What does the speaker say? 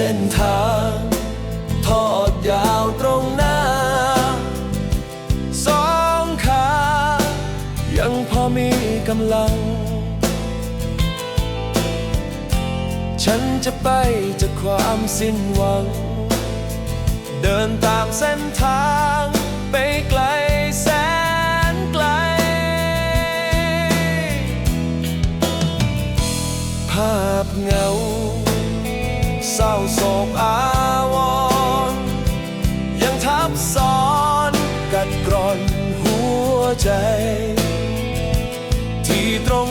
เส้นทางทอดยาวตรงหน้า สองขา ยังพอมีกำลัง ฉันจะไปจากความสิ้นหวัง เดินตามเส้นทางไปไกลแสนไกล ภาพเงา ศร้าโศกอาวรยังทับซ้อนกัดกร่อนหัวใจ ที่ตรง